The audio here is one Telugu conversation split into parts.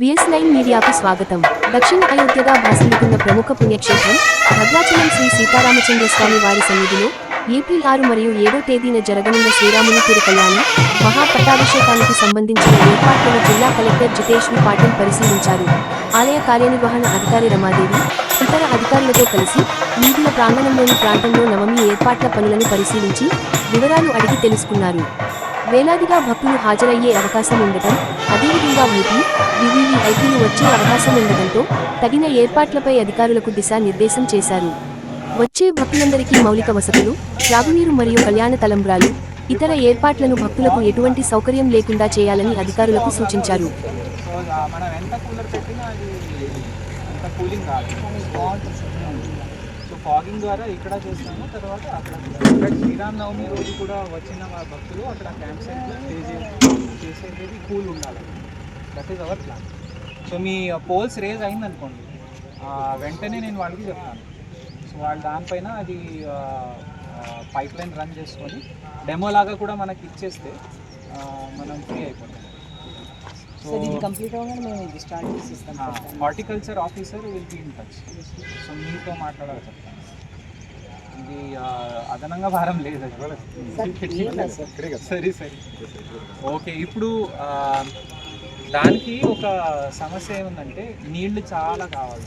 విఎస్ నైన్ మీడియాకు స్వాగతం. దక్షిణ అయోధ్యగా భాసిల్లుతున్న ప్రముఖ పుణ్యక్షేత్రం భద్రాచలం శ్రీ సీతారామచంద్ర స్వామి వారి సన్నిధిలో ఏప్రిల్ ఆరు మరియు ఏడో తేదీన జరగనున్న శ్రీరాముని తిరుకల్యాణం మహాపట్టాభిషేకానికి సంబంధించిన ఏర్పాట్లను జిల్లా కలెక్టర్ జితేష్ పాటిల్ పరిశీలించారు. ఆలయ కార్యనిర్వహణ అధికారి రమాదేవి ఇతర అధికారులతో కలిసి మీడియా ప్రాంగణంలోని ప్రాంతంలో నవమి ఏర్పాట్ల పనులను పరిశీలించి వివరాలు అడిగి తెలుసుకున్నారు. వేలాదిగా భక్తులు హాజరయ్యే అవకాశం ఉండటం అదేవిధంగా వీటి వివిఐపీలు వచ్చే అవకాశం ఉండటంతో తగిన ఏర్పాట్లపై అధికారులకు దిశానిర్దేశం చేశారు. వచ్చే భక్తులందరికీ మౌలిక వసతులు త్రాగునీరు మరియు కళ్యాణ తలంబ్రాలు ఇతర ఏర్పాట్లను భక్తులకు ఎటువంటి సౌకర్యం లేకుండా చేయాలని అధికారులకు సూచించారు. కూలింగ్ ఫాగింగ్ ద్వారా ఇక్కడ చేస్తాము తర్వాత అక్కడ శ్రీరామ్ నవమి రోజు కూడా వచ్చిన మా భక్తులు అక్కడ క్యాంప్ సైట్లో చేసేది కూల్ ఉండాలి. That is our plan so me poles raise అయిందనుకోండి అనుకోండి వెంటనే నేను వాళ్ళకి చెప్తాను. సో వాళ్ళు దానిపైన అది పైప్ లైన్ రన్ చేసుకొని డెమో లాగా కూడా మనకి ఇచ్చేస్తే మనం ఫ్రీ అయిపోతాం. సో ఇది కంప్లీట్ అవ్వగానే మేము ఇది start చేసిస్తాం. Horticulture officer will be in touch so మీతో మాట్లాడాలి చెప్తాను ఇది అదనంగా భారం లేదు సరే సరే. ఓకే ఇప్పుడు దానికి ఒక సమస్య ఏముందంటే నీళ్ళు చాలా కావాలి.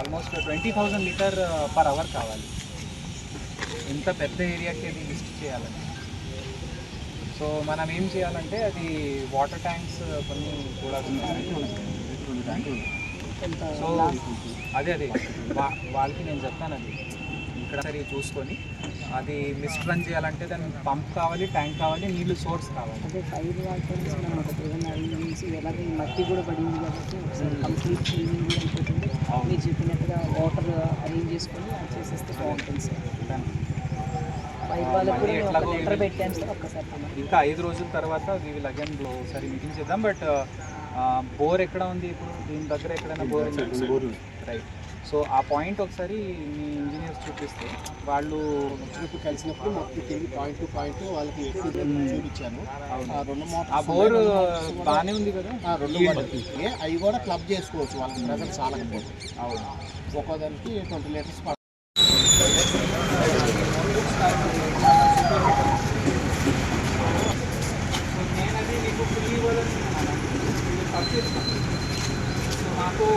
Almost twenty thousand litre per hour కావాలి. ఇంత పెద్ద ఏరియాకి అది లిస్ట్ చేయాలని సో మనం ఏం చేయాలంటే అది వాటర్ ట్యాంక్స్ కొన్ని కూడా సో అదే అదే. వాళ్ళకి నేను చెప్తాను అది. ఇక్కడ సరే చూసుకొని అది మిస్ట్ రన్ చేయాలంటే దానికి పంప్ కావాలి ట్యాంక్ కావాలి నీళ్ళు సోర్స్ కావాలి. అదే ఫైర్ వాటర్ మనం ఒక త్రివన్ నుంచి ఎలాగ ఈ మట్టి కూడా పడింది కాబట్టి ఒకసారి కంప్లీట్ క్లీనింగ్ కూడా అయిపోతుంది. అవును. మీరు చెప్పినట్టుగా వాటర్ అరేంజ్ చేసుకొని చేసేస్తే బాగుంటుంది సార్. ఇంకా ఐదు రోజుల తర్వాత వీ విల్ అగైన్ ఒకసారి మీటింగ్ చేద్దాం బట్ బోర్ ఎక్కడ ఉంది ఇప్పుడు? దీని దగ్గర ఎక్కడైనా బోర్ రైట్ సో ఆ పాయింట్ ఒకసారి మీ ఇంజనీర్స్ చూపిస్తే వాళ్ళు వచ్చినప్పుడు కలిసినప్పుడు మొత్తం తిరిగి పాయింట్ టు పాయింట్ వాళ్ళకి ఎక్కువ చూపించాను. ఆ రెండు మోటార్స్ ఆ బోర్ బాగానే ఉంది కదా? ఆ రెండు మోటార్స్ అవి కూడా క్లబ్ చేసుకోవచ్చు వాళ్ళకి ప్రెజర్ చాలకపోతే అవును. ఒక్కో దానికి ట్వంటీ లీటర్స్ సో నేనది మీకు ఫ్రీ ఇవ్వాలని పర్చేస్ సో మాకు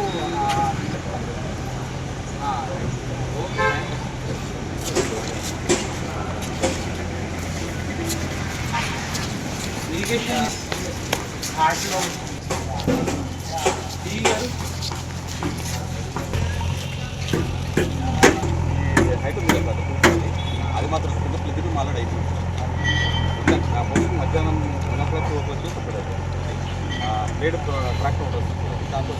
ఓకే ఇరిగేషన్ హార్ట్లో అది మాత్రం కింద ప్లింక్ మాలాడు అయిపోయింది నా పోస్ట్ మధ్యాహ్నం one o'clock two o'clock tractor ఉంటుంది దాంతో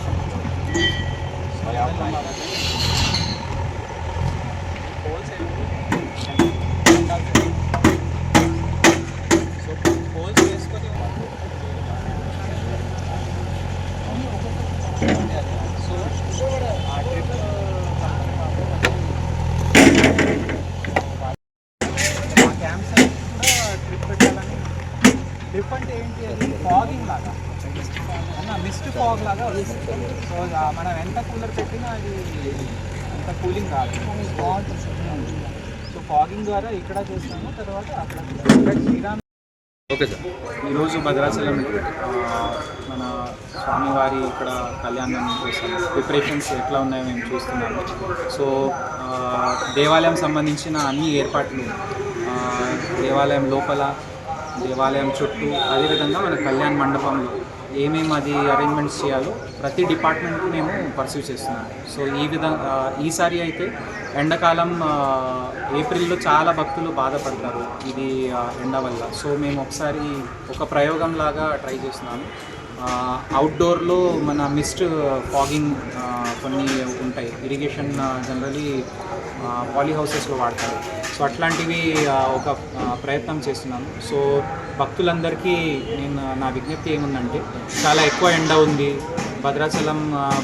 ఫాగింగ్ లాగా అన్న మిస్ట్ ఫాగ్ లాగా వస్తుంది సో మనం ఎంత కూలర్ పెట్టినా అది అంత కూలింగ్ కాదు బాగుంటుంది సో ఫాగింగ్ ద్వారా ఇక్కడ చేస్తాము తర్వాత అక్కడ శ్రీరామ్ ఓకే సార్ ఈరోజు భద్రాచలం మన స్వామివారి ఇక్కడ కళ్యాణం కోసం ప్రిపరేషన్స్ ఎట్లా ఉన్నాయో మేము చూస్తున్నాము. సో దేవాలయం సంబంధించిన అన్ని ఏర్పాట్లు దేవాలయం లోపల దేవాలయం చుట్టూ అదేవిధంగా మన కళ్యాణ మండపంలో ఏమేమి అది అరేంజ్మెంట్స్ చేయాలో ప్రతి డిపార్ట్మెంట్కి మేము పర్సీవ్ చేస్తున్నాం. సో ఈ విధంగా ఈసారి అయితే ఎండాకాలం ఏప్రిల్లో చాలా భక్తులు బాధపడతారు ఇది ఎండ వల్ల. సో మేము ఒకసారి ఒక ప్రయోగం లాగా ట్రై చేస్తున్నాము అవుట్డోర్లో మన మిస్ట్ ఫాగింగ్ కొన్ని ఉంటాయి. ఇరిగేషన్ జనరలీ పాలీ హౌసెస్లో వాడతారు. సో అట్లాంటివి ఒక ప్రయత్నం చేస్తున్నాను. సో భక్తులందరికీ నేను నా విజ్ఞప్తి ఏముందంటే చాలా ఎక్కువ ఎండ ఉంది. భద్రాచలం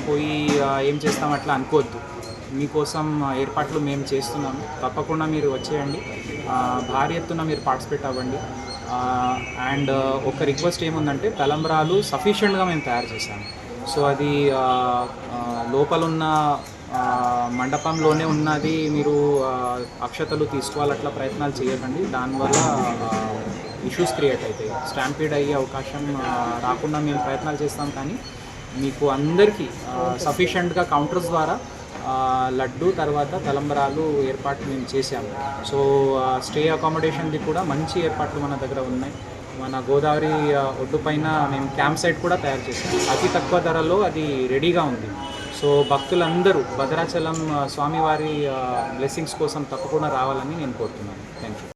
పోయి ఏం చేస్తాం అట్లా అనుకోవద్దు. మీకోసం ఏర్పాట్లు మేము చేస్తున్నాము. తప్పకుండా మీరు వచ్చేయండి. భారీ ఎత్తున మీరు పార్టిసిపేట్ అవ్వండి. అండ్ ఒక రిక్వెస్ట్ ఏముందంటే తలంబ్రాలు సఫిషియెంట్గా మేము తయారు చేశాము. సో అది లోపలున్న మండపంలోనే ఉన్నది మీరు అక్షతలు తీసుకోవాలి అట్లా ప్రయత్నాలు చేయకండి. దానివల్ల ఇష్యూస్ క్రియేట్ అవుతాయి. స్టాంపీడ్ అయ్యే అవకాశం రాకుండా మేము ప్రయత్నాలు చేస్తాం కానీ మీకు అందరికీ సఫిషియెంట్గా కౌంటర్స్ ద్వారా లడ్డు తర్వాత తలంబరాలు ఏర్పాటు మేము చేశాము సో స్టే అకామిడేషన్ది కూడా మంచి ఏర్పాట్లు మన దగ్గర ఉన్నాయి. మన గోదావరి ఒడ్డు పైన మేము క్యాంప్ సైట్ కూడా తయారు చేసాము అతి తక్కువ ధరలో అది రెడీగా ఉంది. సో భక్తులందరూ భద్రాచలం స్వామివారి బ్లెస్సింగ్స్ కోసం తప్పకుండా రావాలని నేను కోరుతున్నాను.